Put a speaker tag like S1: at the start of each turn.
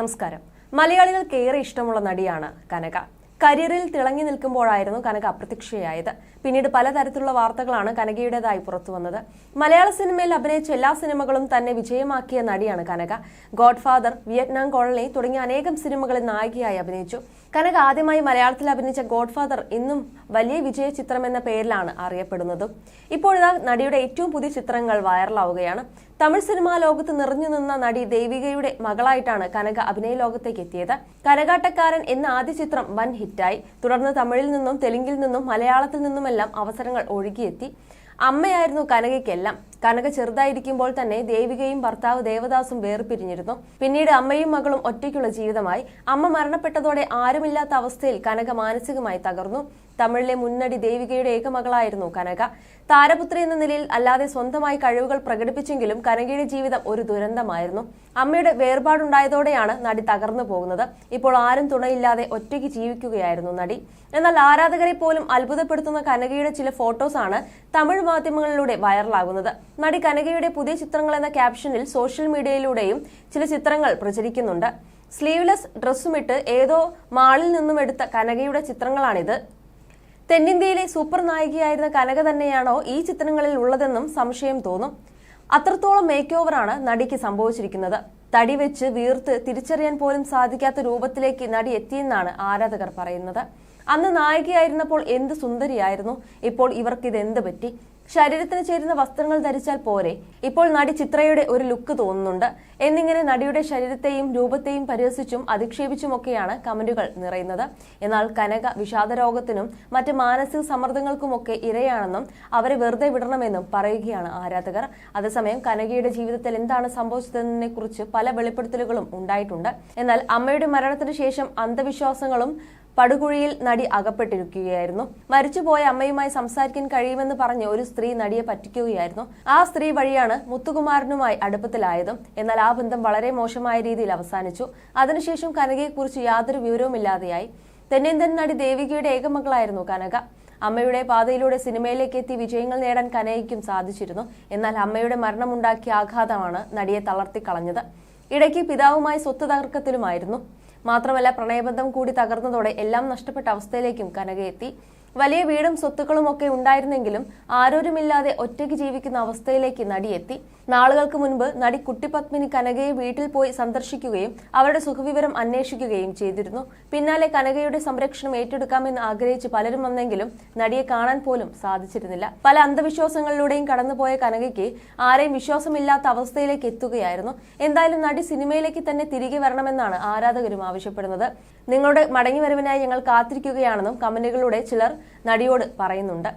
S1: നമസ്കാരം. മലയാളികൾക്ക് ഏറെ ഇഷ്ടമുള്ള നടിയാണ് കനക. കരിയറിൽ തിളങ്ങി നിൽക്കുമ്പോഴായിരുന്നു കനക അപ്രത്യക്ഷയായത്. പിന്നീട് പലതരത്തിലുള്ള വാർത്തകളാണ് കനകയുടേതായി പുറത്തുവന്നത് മലയാള സിനിമയിൽ അഭിനയിച്ച എല്ലാ സിനിമകളും തന്നെ വിജയമാക്കിയ നടിയാണ് കനക. ഗോഡ്ഫാദർ വിയറ്റ്നാം കോളനി തുടങ്ങിയ അനേകം സിനിമകളിൽ നായികയായി അഭിനയിച്ചു. കനക ആദ്യമായി മലയാളത്തിൽ അഭിനയിച്ച ഗോഡ്ഫാദർ ഇന്നും വലിയ വിജയ ചിത്രം എന്ന പേരിലാണ് അറിയപ്പെടുന്നതും. ഇപ്പോഴിതാ നടിയുടെ ഏറ്റവും പുതിയ ചിത്രങ്ങൾ വൈറലാവുകയാണ്. തമിഴ് സിനിമാ ലോകത്ത് നിറഞ്ഞു നിന്ന നടി ദേവികയുടെ മകളായിട്ടാണ് കനക അഭിനയ ലോകത്തേക്ക് എത്തിയത്. കരകാട്ടക്കാരൻ എന്ന ആദ്യ ചിത്രം വൻ ഹിറ്റായി. തുടർന്ന് തമിഴിൽ നിന്നും തെലുങ്കിൽ നിന്നും മലയാളത്തിൽ നിന്നുമെല്ലാം അവസരങ്ങൾ ഒഴുകിയെത്തി. അമ്മയായിരുന്നു കനകയ്ക്കെല്ലാം. കനക ചെറുതായിരിക്കുമ്പോൾ തന്നെ ദേവികയും ഭർത്താവ് ദേവദാസും വേർപിരിഞ്ഞിരുന്നു. പിന്നീട് അമ്മയും മകളും ഒറ്റയ്ക്കുള്ള ജീവിതമായി. അമ്മ മരണപ്പെട്ടതോടെ ആരുമില്ലാത്ത അവസ്ഥയിൽ കനക മാനസികമായി തകർന്നു. തമിഴിലെ മുന്നടി ദേവികയുടെ ഏകമകളായിരുന്നു കനക. താരപുത്രി എന്ന നിലയിൽ അല്ലാതെ സ്വന്തമായി കഴിവുകൾ പ്രകടിപ്പിച്ചെങ്കിലും കനകയുടെ ജീവിതം ഒരു ദുരന്തമായിരുന്നു. അമ്മയുടെ വേർപാടുണ്ടായതോടെയാണ് നടി തകർന്നു പോകുന്നത്. ഇപ്പോൾ ആരും തുണയില്ലാതെ ഒറ്റയ്ക്ക് ജീവിക്കുകയായിരുന്നു നടി. എന്നാൽ ആരാധകരെ പോലും അത്ഭുതപ്പെടുത്തുന്ന കനകയുടെ ചില ഫോട്ടോസാണ് തമിഴ് മാധ്യമങ്ങളിലൂടെ വൈറലാകുന്നത് നടി കനകയുടെ പുതിയ ചിത്രങ്ങൾ എന്ന ക്യാപ്ഷനിൽ സോഷ്യൽ മീഡിയയിലൂടെയും ചില ചിത്രങ്ങൾ പ്രചരിക്കുന്നുണ്ട്. സ്ലീവ്ലെസ് ഡ്രസ്സുമിട്ട് ഏതോ മാളിൽ നിന്നും എടുത്ത കനകയുടെ ചിത്രങ്ങളാണിത്. തെന്നിന്ത്യയിലെ സൂപ്പർ നായികയായിരുന്ന കനക തന്നെയാണോ ഈ ചിത്രങ്ങളിൽ ഉള്ളതെന്നും സംശയം തോന്നും. അത്രത്തോളം മേക്ക് ഓവറാണ് നടിക്ക് സംഭവിച്ചിരിക്കുന്നത്. തടി വെച്ച് വീർത്ത് തിരിച്ചറിയാൻ പോലും സാധിക്കാത്ത രൂപത്തിലേക്ക് നടി എത്തിയെന്നാണ് ആരാധകർ പറയുന്നത്. അന്ന് നായികയായിരുന്നപ്പോൾ എന്ത് സുന്ദരിയായിരുന്നു. ഇപ്പോൾ ഇവർക്ക് ഇത് എന്ത് പറ്റി? ശരീരത്തിന് ചേരുന്ന വസ്ത്രങ്ങൾ ധരിച്ചാൽ പോരെ. ഇപ്പോൾ നടി ചിത്രയുടെ ഒരു ലുക്ക് തോന്നുന്നുണ്ട്. എന്നിങ്ങനെ നടിയുടെ ശരീരത്തെയും രൂപത്തെയും പരിഹസിച്ചും അധിക്ഷേപിച്ചുമൊക്കെയാണ് കമന്റുകൾ നിറയുന്നത്. എന്നാൽ കനക വിഷാദരോഗത്തിനും മറ്റ് മാനസിക സമ്മർദ്ദങ്ങൾക്കുമൊക്കെ ഇരയാണെന്നും അവരെ വെറുതെ വിടണമെന്നും പറയുകയാണ് ആരാധകർ. അതേസമയം കനകയുടെ ജീവിതത്തിൽ എന്താണ് സംഭവിച്ചതെന്നതിനെ കുറിച്ച് പല വെളിപ്പെടുത്തലുകളും ഉണ്ടായിട്ടുണ്ട്. എന്നാൽ അമ്മയുടെ മരണത്തിന് ശേഷം അന്ധവിശ്വാസങ്ങളും പടുകുഴിയിൽ നടി അകപ്പെട്ടിരിക്കുകയായിരുന്നു. മരിച്ചുപോയ അമ്മയുമായി സംസാരിക്കാൻ കഴിയുമെന്ന് പറഞ്ഞ് ഒരു സ്ത്രീ നടിയെ പറ്റിക്കുകയായിരുന്നു. ആ സ്ത്രീ വഴിയാണ് മുത്തുകുമാരനുമായി അടുപ്പത്തിലായതും. എന്നാൽ ആ ബന്ധം വളരെ മോശമായ രീതിയിൽ അവസാനിച്ചു. അതിനുശേഷം കനകയെക്കുറിച്ച് യാതൊരു വിവരവുമില്ലാതെയായി. തെന്നിന്ത്യൻ നടി ദേവികയുടെ ഏകമകളായിരുന്നു കനക. അമ്മയുടെ പാതയിലൂടെ സിനിമയിലേക്ക് എത്തി വിജയങ്ങൾ നേടാൻ കനകയ്ക്കും സാധിച്ചിരുന്നു. എന്നാൽ അമ്മയുടെ മരണമുണ്ടാക്കിയ ആഘാതമാണ് നടിയെ തളർത്തിക്കളഞ്ഞത്. ഇടയ്ക്ക് പിതാവുമായി സ്വത്ത് തർക്കത്തിലുമായിരുന്നു മാത്രമല്ല പ്രണയബന്ധം കൂടി തകർന്നതോടെ എല്ലാം നഷ്ടപ്പെട്ട അവസ്ഥയിലേക്കും കനകയെത്തി. വലിയ വീടും സ്വത്തുക്കളും ഒക്കെ ഉണ്ടായിരുന്നെങ്കിലും ആരോരുമില്ലാതെ ഒറ്റയ്ക്ക് ജീവിക്കുന്ന അവസ്ഥയിലേക്ക് നടിയെത്തി. നാളുകൾക്ക് മുൻപ് നടി കുട്ടിപത്മിനി കനകയെ വീട്ടിൽ പോയി സന്ദർശിക്കുകയും അവരുടെ സുഖവിവരം അന്വേഷിക്കുകയും ചെയ്തിരുന്നു. പിന്നാലെ കനകയുടെ സംരക്ഷണം ഏറ്റെടുക്കാമെന്ന് ആഗ്രഹിച്ച് പലരും വന്നെങ്കിലും നടിയെ കാണാൻ പോലും സാധിച്ചിരുന്നില്ല. പല അന്ധവിശ്വാസങ്ങളിലൂടെയും കടന്നുപോയ കനകയ്ക്ക് ആരെയും വിശ്വാസമില്ലാത്ത അവസ്ഥയിലേക്ക് എത്തുകയായിരുന്നു. എന്തായാലും നടി സിനിമയിലേക്ക് തന്നെ തിരികെ വരണമെന്നാണ് ആരാധകരും ആവശ്യപ്പെടുന്നത്. നിങ്ങളുടെ മടങ്ങിവരവിനായി ഞങ്ങൾ കാത്തിരിക്കുകയാണെന്നും കമന്റുകളിലൂടെ ചിലർ നടിയോട് പറയുന്നുണ്ട്.